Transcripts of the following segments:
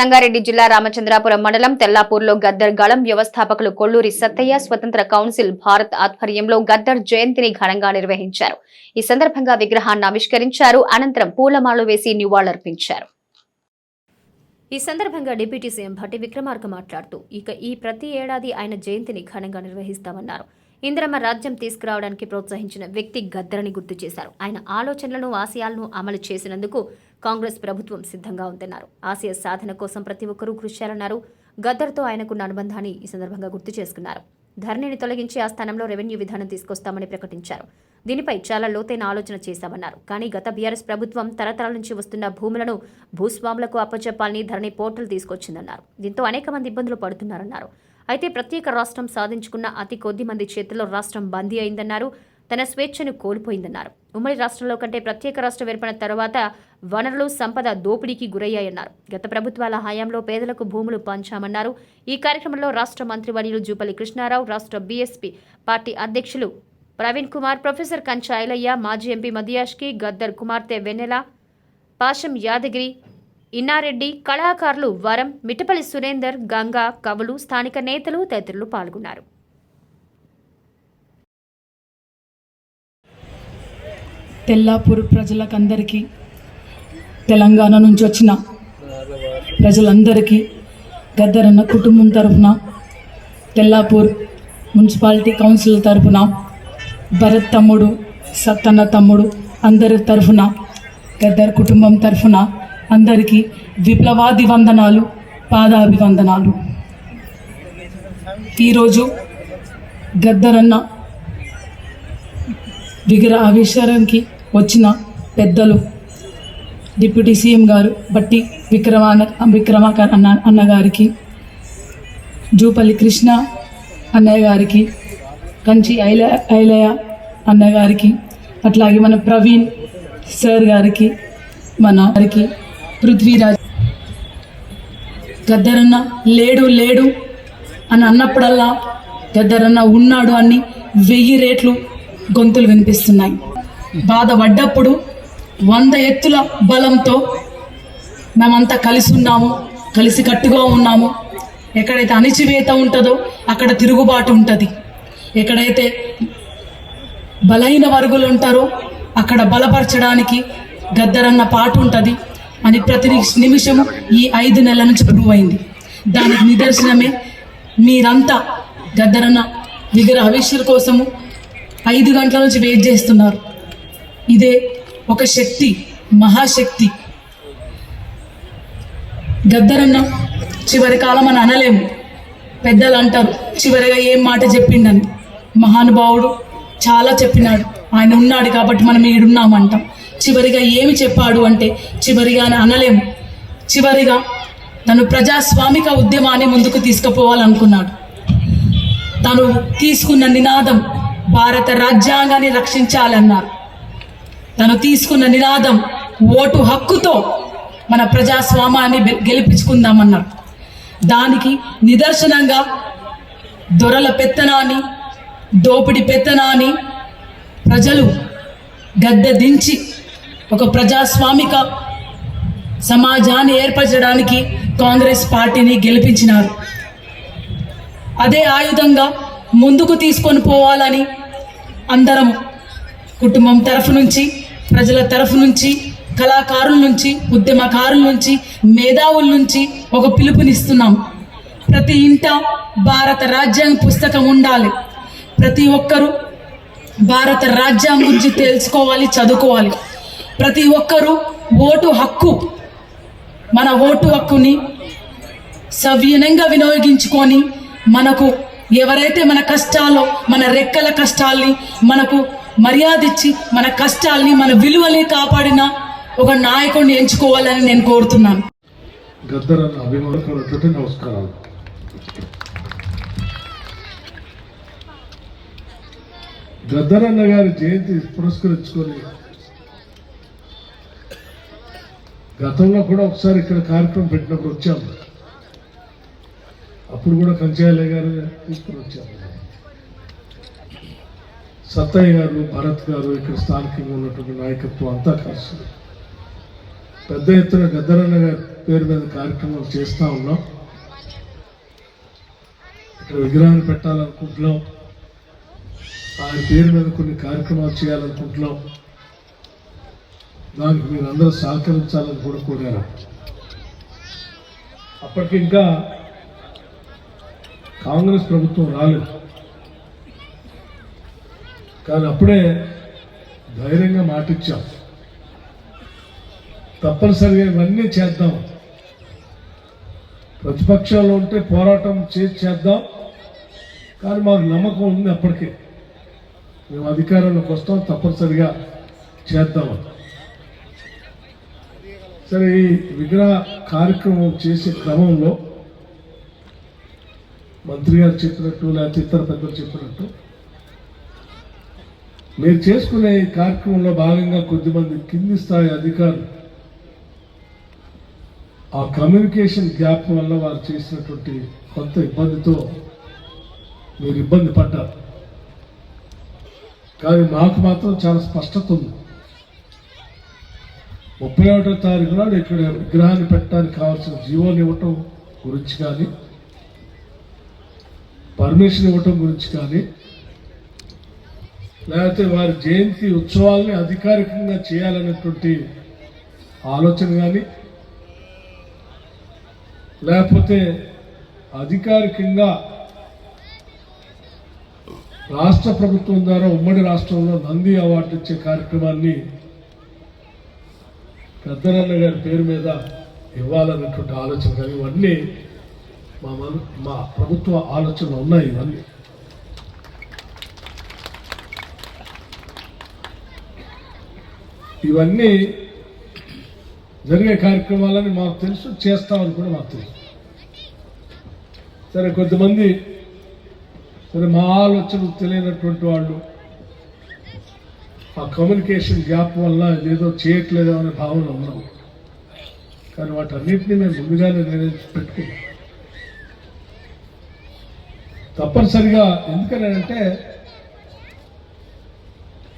సంగారెడ్డి జిల్లా రామచంద్రాపురం మండలం తెల్లాపూర్లో గద్దర్ గళం వ్యవస్థాపకులు కొల్లూరి సత్తయ్య స్వతంత్ర కౌన్సిల్ భారత్ ఆధ్వర్యంలో గద్దర్ జయంతిని ఘనంగా నిర్వహించారు. ఈ సందర్భంగా విగ్రహాన్ని ఆవిష్కరించారు. అనంతరం పూలమాలు వేసి నివాళులర్పించారు. ఈ సందర్భంగా డిప్యూటీ సీఎం భట్టి విక్రమార్క మాట్లాడుతూ ఇక ఈ ప్రతి ఏడాది ఆయన జయంతిని ఘనంగా నిర్వహిస్తామన్నారు. ఇందిరమ్మ రాజ్యం తీసుకురావడానికి ప్రోత్సహించిన వ్యక్తి గద్దరని గుర్తు చేశారు. ఆయన ఆలోచనలను ఆశయాలను అమలు చేసినందుకు కాంగ్రెస్ ప్రభుత్వం సిద్ధంగా ఉందన్నారు. ఆసియా సాధన కోసం ప్రతి ఒక్కరూ కృషి చేయాలన్నారు. గద్దర్తో ఆయనకున్న అనుబంధాన్ని ఈ సందర్భంగా గుర్తు చేసుకున్నారు. ధరణిని తొలగించి ఆ స్థానంలో రెవెన్యూ విధానం తీసుకొస్తామని ప్రకటించారు. దీనిపై చాలా లోతైన ఆలోచన చేశామన్నారు. కానీ గత బీఆర్ఎస్ ప్రభుత్వం తరతరాల నుంచి వస్తున్న భూములను భూస్వాములకు అప్పచెప్పాలని ధరణి పోర్టల్ తీసుకొచ్చిందన్నారు. దీంతో అనేక మంది ఇబ్బందులు పడుతున్నారన్నారు. అయితే ప్రత్యేక రాష్ట్రం సాధించుకున్న అతి కొద్ది మంది చేతుల్లో రాష్ట్రం బందీ అయిందన్నారు. తన స్వేచ్ఛను కోల్పోయిందన్నారు. ఉమ్మడి రాష్ట్రంలో కంటే ప్రత్యేక రాష్ట్రం ఏర్పడిన తర్వాత వనరులు సంపద దోపిడీకి గురయ్యాయన్నారు. గత ప్రభుత్వాల హయాంలో పేదలకు భూములు పంచామన్నారు. ఈ కార్యక్రమంలో రాష్ట్ర మంత్రివర్యులు జూపల్లి కృష్ణారావు రాష్ట్ర బీఎస్పీ పార్టీ అధ్యక్షులు ప్రవీణ్ కుమార్ ప్రొఫెసర్ కంచాయలయ్య మాజీ ఎంపీ మదియాష్కి గద్దర్ కుమార్తె వెన్నెల పాశం యాదగిరి ఇన్నారెడ్డి కళాకారులు వరం మిట్టపల్లి సురేందర్ గంగా కవులు స్థానిక నేతలు తదితరులు పాల్గొన్నారు. తెల్లాపూర్ ప్రజలకందరికీ తెలంగాణ నుంచి వచ్చిన ప్రజలందరికీ గద్దరన్న కుటుంబం తరఫున తెల్లాపూర్ మున్సిపాలిటీ కౌన్సిల్ తరఫున భరత్ తమ్ముడు సత్తన్న తమ్ముడు అందరి తరఫున గద్దర్ కుటుంబం తరఫున అందరికీ విప్లవాది వందనాలు పాదాభివందనాలు. ఈరోజు గద్దరన్న విగ్రహ ఆవిష్కరణకి వచ్చిన పెద్దలు డిప్యూటీ సీఎం గారు బట్టి విక్రమాన విక్రమాకర్ అన్న అన్నగారికి జూపల్లి కృష్ణ అన్నయ్య గారికి కంచి ఐల ఐలయ అన్నగారికి అట్లాగే మన ప్రవీణ్ సార్ గారికి మన గారికి పృథ్వీరాజ్ గద్దరన్న లేడు లేడు అని అన్నప్పుడల్లా గద్దరన్న ఉన్నాడు అని వెయ్యి రేట్లు గొంతులు వినిపిస్తున్నాయి. బాధపడ్డప్పుడు వంద ఎత్తుల బలంతో మేమంతా కలిసి ఉన్నాము కలిసి కట్టుగా ఉన్నాము. ఎక్కడైతే అణిచివేత ఉంటుందో అక్కడ తిరుగుబాటు ఉంటుంది. ఎక్కడైతే బలహీన వర్గులు ఉంటారో అక్కడ బలపరచడానికి గద్దరన్న పాటు ఉంటుంది అని ప్రతి నిమిషము ఈ ఐదు నెలల నుంచి ప్రూవ్ అయింది. దానికి నిదర్శనమే మీరంతా గద్దరన్న విగ్రహ ఆవిష్కరణ కోసము ఐదు గంటల నుంచి వెయిట్ చేస్తున్నారు. ఇదే ఒక శక్తి మహాశక్తి. గద్దరన్న చివరి కాలం అని అనలేము. పెద్దలు అంటారు చివరిగా ఏం మాట చెప్పిండని. మహానుభావుడు చాలా చెప్పినాడు. ఆయన ఉన్నాడు కాబట్టి మనం ఈడున్నామంటాం చివరిగా ఏమి చెప్పాడు అంటే చివరిగా అని అనలేము. చివరిగా తను ప్రజాస్వామిక ఉద్యమాన్ని ముందుకు తీసుకుపోవాలనుకున్నాడు. తను తీసుకున్న నినాదం భారత రాజ్యాంగాన్ని రక్షించాలన్నారు తను తీసుకున్న నినాదం ఓటు హక్కుతో మన ప్రజాస్వామాన్ని గె- గెలిపించుకుందామన్నారు. దానికి నిదర్శనంగా దొరల పెత్తనాన్ని దోపిడి పెత్తనాన్ని ప్రజలు గద్దె దించి ఒక ప్రజాస్వామిక సమాజాన్ని ఏర్పరచడానికి కాంగ్రెస్ పార్టీని గెలిపించినారు. అదే ఆయుధంగా ముందుకు తీసుకొని పోవాలని అందరం కుటుంబం తరఫు నుంచి ప్రజల తరఫు నుంచి కళాకారుల నుంచి ఉద్యమకారుల నుంచి మేధావుల నుంచి ఒక పిలుపునిస్తున్నాం. ప్రతి ఇంట భారత రాజ్యాంగ పుస్తకం ఉండాలి. ప్రతి ఒక్కరూ భారత రాజ్యాంగం గురించి తెలుసుకోవాలి చదువుకోవాలి. ప్రతి ఒక్కరూ ఓటు హక్కు మన ఓటు హక్కుని సవ్యనంగా వినియోగించుకొని మనకు ఎవరైతే మన కష్టాల్లో మన రెక్కల కష్టాల్ని మనకు మర్యాద ఇచ్చి మన కష్టాల్ని మన విలువల్ని కాపాడిన ఒక నాయకుడిని ఎంచుకోవాలని నేను కోరుతున్నాను. గద్దరన్న నమస్కారాలు. గద్దరన్న గారి జయంతి పురస్కరించుకొని గతంలో కూడా ఒకసారి ఇక్కడ కార్యక్రమం పెట్టినప్పుడు వచ్చాము. అప్పుడు కూడా కంచాయలే గారు తీసుకుని వచ్చారు. సత్తయ్య గారు భరత్ గారు ఇక్కడ స్థానికంగా ఉన్నటువంటి నాయకత్వం అంతా కలిసి. పెద్ద ఎత్తున గద్దరన్న గారి పేరు మీద కార్యక్రమాలు చేస్తూ ఉన్నాం. ఇక్కడ విగ్రహాన్ని పెట్టాలనుకుంటున్నాం. ఆయన పేరు మీద కొన్ని కార్యక్రమాలు చేయాలనుకుంటున్నాం. దానికి మీరు అందరూ సహకరించాలని కూడా కోరారు. అప్పటికి ఇంకా కాంగ్రెస్ ప్రభుత్వం రాలేదు. కానీ అప్పుడే ధైర్యంగా మాటిచ్చాం. తప్పనిసరిగా ఇవన్నీ చేద్దాం. ప్రతిపక్షాలు ఉంటే పోరాటం చేసి చేద్దాం. కానీ మాకు నమ్మకం ఉంది అప్పటికే. మేము అధికారంలోకి వస్తాం తప్పనిసరిగా చేద్దాం. సరే ఈ విగ్రహ కార్యక్రమం చేసే క్రమంలో మంత్రి గారు చెప్పినట్టు లేకపోతే ఇతర పెద్దలు చెప్పినట్టు. మీరు చేసుకునే ఈ కార్యక్రమంలో భాగంగా కొద్దిమంది కింది స్థాయి అధికారులు ఆ కమ్యూనికేషన్ గ్యాప్ వల్ల వారు చేసినటువంటి కొంత ఇబ్బందితో మీరు ఇబ్బంది పడ్డారు. కానీ మాకు మాత్రం చాలా స్పష్టత ఉంది. ముప్పై ఒకటో తారీఖు నాడు ఇక్కడ విగ్రహాన్ని పెట్టడానికి కావాల్సిన జీవోలు ఇవ్వటం గురించి కానీ పర్మిషన్ ఇవ్వటం గురించి కానీ లేకపోతే వారి జయంతి ఉత్సవాల్ని అధికారికంగా చేయాలనేటువంటి ఆలోచన కానీ లేకపోతే అధికారికంగా రాష్ట్ర ప్రభుత్వం ద్వారా ఉమ్మడి రాష్ట్రంలో నంది అవార్డు ఇచ్చే కార్యక్రమాన్ని పెద్దనన్న గారి పేరు మీద ఇవ్వాలన్నటువంటి ఆలోచన కానీ ఇవన్నీ మా మన మా ప్రభుత్వ ఆలోచనలు ఉన్నాయి ఇవన్నీ. ఇవన్నీ జరిగే కార్యక్రమాలని మాకు తెలుసు చేస్తామని కూడా మాకు తెలుసు. సరే కొంతమంది సరే మా ఆలోచనలు తెలియనటువంటి వాళ్ళు ఆ కమ్యూనికేషన్ గ్యాప్ వల్ల ఇదేదో చేయట్లేదు అనే భావన ఉన్నాం కానీ వాటన్నిటిని మేము ముందుగానే నిర్ణయించి పెట్టుకున్నాం. తప్పనిసరిగా ఎందుకనంటే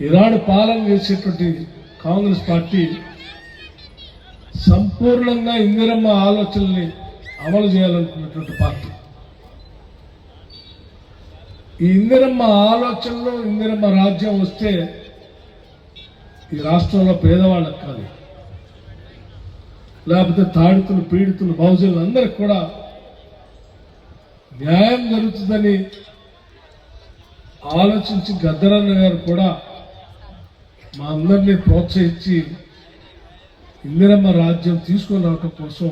ఈనాడు పాలన చేసేటువంటి కాంగ్రెస్ పార్టీ సంపూర్ణంగా ఇందిరమ్మ ఆలోచనల్ని అమలు చేయాలనుకున్నటువంటి పార్టీ. ఈ ఇందిరమ్మ ఆలోచనలో ఇందిరమ్మ రాజ్యం వస్తే ఈ రాష్ట్రంలో పేదవాళ్ళకి కాదు. లేకపోతే తాడితులు పీడితులు బహుజనులు అందరికి కూడా న్యాయం జరుగుతుందని ఆలోచించి గద్దరన్న గారు కూడా మా అందరినీ ప్రోత్సహించి ఇందిరమ్మ రాజ్యం తీసుకొని రావటం కోసం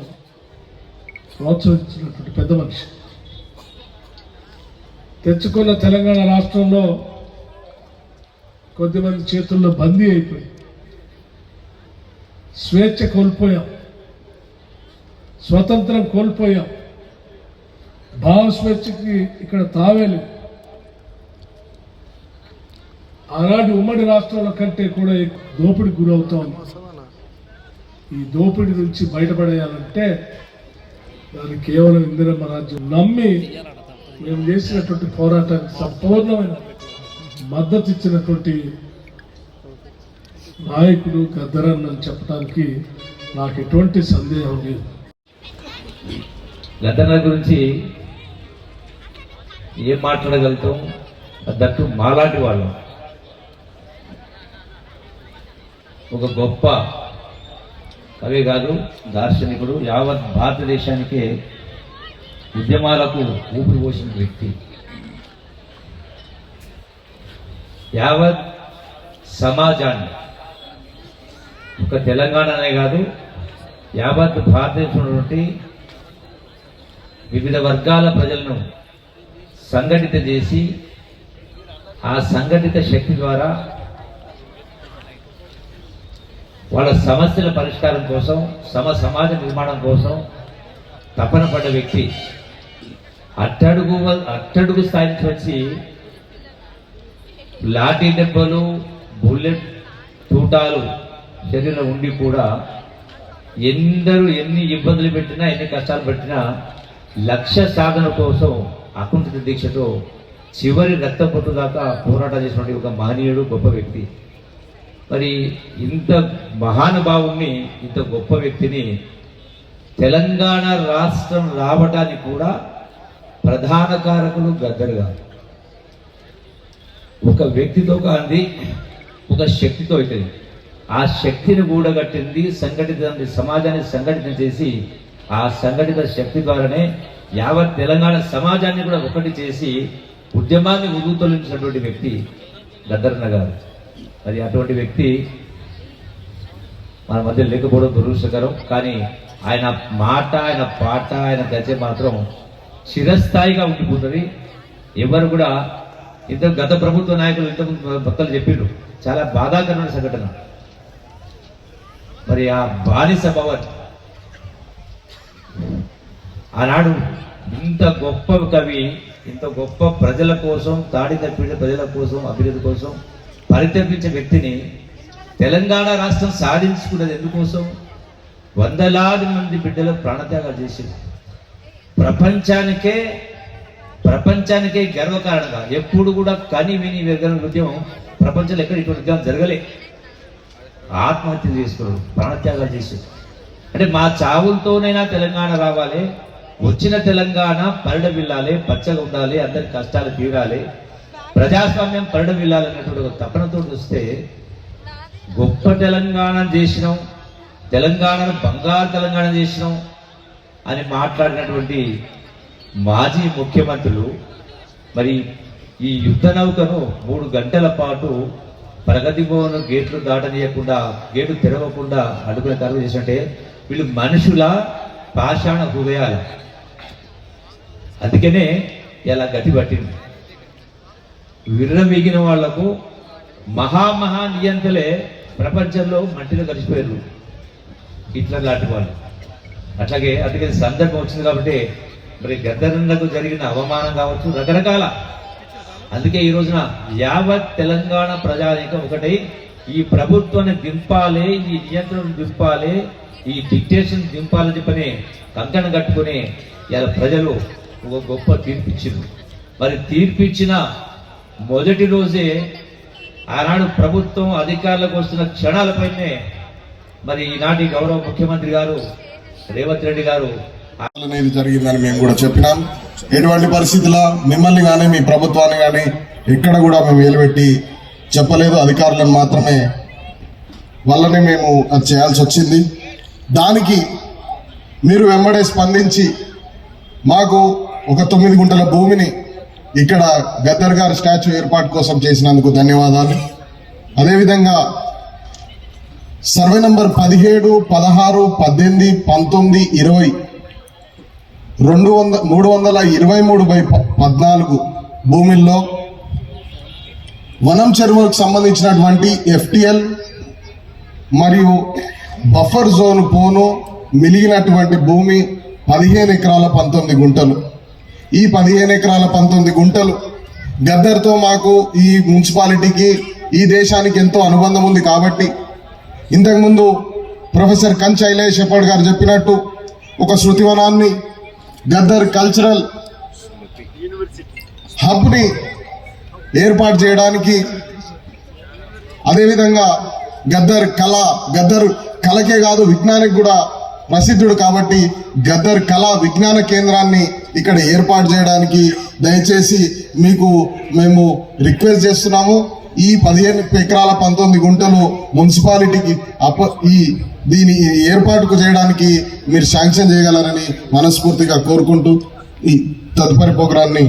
ప్రోత్సహించినటువంటి పెద్ద మనిషి. తెచ్చుకున్న తెలంగాణ రాష్ట్రంలో కొద్దిమంది చేతుల్లో బందీ అయిపోయి స్వేచ్ఛ కోల్పోయాం. స్వతంత్రం కోల్పోయాం. భావస్వేచ్ఛకి ఇక్కడ తావేలు. ఆనాటి ఉమ్మడి రాష్ట్రాల కంటే కూడా దోపిడి దోపిడికి గురవుతాం. ఈ దోపిడి నుంచి బయటపడేయాలంటే దాన్ని కేవలం ఇందిరమ్మ రాజ్యం నమ్మి మేము చేసినటువంటి పోరాటానికి సంపూర్ణమైన మద్దతు ఇచ్చినటువంటి నాయకుడు గద్దరన్ అని చెప్పడానికి నాకు ఎటువంటి సందేహం లేదు. గద్దన్న గురించి ఏం మాట్లాడగలుగుతాం? దట్టు మాలాంటి వాళ్ళం. ఒక గొప్ప కవి కాదు దార్శనికుడు యావత్ భారతదేశానికే ఉద్యమాలకు ఊపిరి పోసిన వ్యక్తి. యావత్ సమాజాన్ని ఒక తెలంగాణనే కాదు యావత్ భారతదేశంలో వివిధ వర్గాల ప్రజలను సంఘటిత చేసి ఆ సంఘటిత శక్తి ద్వారా వాళ్ళ సమస్యల పరిష్కారం కోసం సమ సమాజ నిర్మాణం కోసం తపన పడ్డ వ్యక్తి అట్టడుగు అట్టడుగు స్థాయి నుంచి వచ్చి లాఠీ దెబ్బలు బుల్లెట్ తూటాలు శరీరంలో ఉండి కూడా ఎందరూ ఎన్ని ఇబ్బందులు పెట్టినా ఎన్ని కష్టాలు పెట్టినా లక్ష్య సాధన కోసం అకుంఠిత దీక్షతో చివరి రక్త దాకా పోరాటం చేసినటువంటి ఒక మహనీయుడు గొప్ప వ్యక్తి. మరి ఇంత మహానుభావుణ్ణి ఇంత గొప్ప వ్యక్తిని తెలంగాణ రాష్ట్రం రావడానికి కూడా ప్రధాన కారకులు గద్దరు కాదు. ఒక వ్యక్తితో కాంది ఒక శక్తితో అవుతుంది ఆ శక్తిని కూడగట్టింది సంఘటిత సమాజాన్ని సంఘటితం చేసి ఆ సంఘటిత శక్తి ద్వారానే యావత్ తెలంగాణ సమాజాన్ని కూడా ఒకటి చేసి ఉద్యమాన్ని ఉదుతొలించినటువంటి వ్యక్తి గద్దర్న గారు మరి అటువంటి వ్యక్తి మన మధ్య లేకపోవడం దురదృష్టకరం. కానీ ఆయన మాట ఆయన పాట ఆయన దశ మాత్రం చిరస్థాయిగా ఉండిపోతుంది. ఎవరు కూడా ఇంత గత ప్రభుత్వ నాయకులు ఇంతకుముందు భక్తులు చెప్పిండ్రు చాలా బాధాకరమైన సంఘటన. మరి ఆ బానిస భవన్ ఆనాడు ఇంత గొప్ప కవి ఇంత గొప్ప ప్రజల కోసం తాడి తప్పిన ప్రజల కోసం అభివృద్ధి కోసం పరితపించిన వ్యక్తిని తెలంగాణ రాష్ట్రం సాధించుకున్నది ఎందుకోసం? వందలాది మంది బిడ్డలు ప్రాణత్యాగాలు చేసింది ప్రపంచానికే ప్రపంచానికే గర్వకారణంగా ఎప్పుడు కూడా కని విని వెరగని ఉద్యమం ప్రపంచంలో ఎక్కడ ఇటువంటి ఉద్యమం జరగలే. ఆత్మహత్య చేసుకున్నారు ప్రాణత్యాగాలు చేశారు. అంటే మా చావులతోనైనా తెలంగాణ రావాలి వచ్చిన తెలంగాణ పరిడవిల్లాలి పచ్చగా ఉండాలి అందరి కష్టాలు తీరాలి. ప్రజాస్వామ్యం పరిడవిల్లాలి అనేటువంటి ఒక తపనతో చూస్తే గొప్ప తెలంగాణ చేసినాం తెలంగాణను బంగారు తెలంగాణ చేసినాం అని మాట్లాడినటువంటి మాజీ ముఖ్యమంత్రులు మరి ఈ యుద్ధ నౌకను మూడు గంటల పాటు ప్రగతి భవన్ గేట్లు దాటనీయకుండా గేటు తెరవకుండా అడుగున కరువు చేసినట్టే వీళ్ళు మనుషుల పాషాణ హృదయాలు. అందుకనే ఇలా గతి పట్టింది? విర్రవీగిన వాళ్ళకు మహామహా నియంతలే ప్రపంచంలో మట్టిలో కలిసిపోయారు హిట్లర్ లాంటి వాళ్ళు. అట్లాగే అందుకే సందర్భం వచ్చింది కాబట్టి మరి గద్దరన్నకు జరిగిన అవమానం కావచ్చు రకరకాల. అందుకే ఈ రోజున యావత్ తెలంగాణ ప్రజానీకం ఒకటై ఈ ప్రభుత్వాన్ని దింపాలి ఈ నియంత్రణ దింపాలి ఈ డిక్టేషన్ దింపాలని చెప్పని కంకణ కట్టుకుని ఇలా ప్రజలు ఒక గొప్ప తీర్పిచ్చింది. మరి తీర్పిచ్చిన మొదటి రోజే ఆనాడు ప్రభుత్వం అధికారులకు వస్తున్న క్షణాలపైనే మరి ఈనాటి గౌరవ ముఖ్యమంత్రి గారు రేవంత్ రెడ్డి గారు అనేది జరిగిందని మేము కూడా చెప్పినాం. ఎటువంటి పరిస్థితుల్లో మిమ్మల్ని కానీ మీ ప్రభుత్వాన్ని కానీ ఎక్కడ కూడా మేము వేలుపెట్టి చెప్పలేదు. అధికారులను మాత్రమే వల్లనే మేము అది చేయాల్సి వచ్చింది. దానికి మీరు వెంబడే స్పందించి మాకు ఒక తొమ్మిది గుంటల భూమిని ఇక్కడ గద్దర్ గారు స్టాచ్యూ ఏర్పాటు కోసం చేసినందుకు ధన్యవాదాలు. అదేవిధంగా సర్వే నంబర్ పదిహేడు పదహారు పద్దెనిమిది పంతొమ్మిది ఇరవై రెండు వంద మూడు వందల ఇరవై మూడు బై పద్నాలుగు భూమిల్లో వనం చెరువులకు సంబంధించినటువంటి ఎఫ్టిఎల్ మరియు బఫర్ జోన్ పోను మిలిగినటువంటి భూమి పదిహేను ఎకరాల పంతొమ్మిది గుంటలు. ఈ పదిహేను ఎకరాల పంతొమ్మిది గుంటలు. గద్దర్తో మాకు ఈ మున్సిపాలిటీకి ఈ దేశానికి ఎంతో అనుబంధం ఉంది కాబట్టి ఇంతకుముందు ప్రొఫెసర్ కంచైలే షెపర్డ్ గారు చెప్పినట్టు ఒక శృతివనాన్ని గద్దర్ కల్చరల్ హబ్ని ఏర్పాటు చేయడానికి అదేవిధంగా గద్దర్ కళ గద్దర్ కళకే కాదు విజ్ఞానికి కూడా ప్రసిద్ధుడు కాబట్టి గద్దర్ కళ విజ్ఞాన కేంద్రాన్ని ఇక్కడ ఏర్పాటు చేయడానికి దయచేసి మీకు మేము రిక్వెస్ట్ చేస్తున్నాము. ఈ పదిహేను ఎకరాల పంతొమ్మిది గుంటలు మున్సిపాలిటీకి అప్ప ఈ దీని ఏర్పాటుకు చేయడానికి మీరు శాంక్షన్ చేయగలరని మనస్ఫూర్తిగా కోరుకుంటూ ఈ తదుపరి ప్రోగ్రాన్ని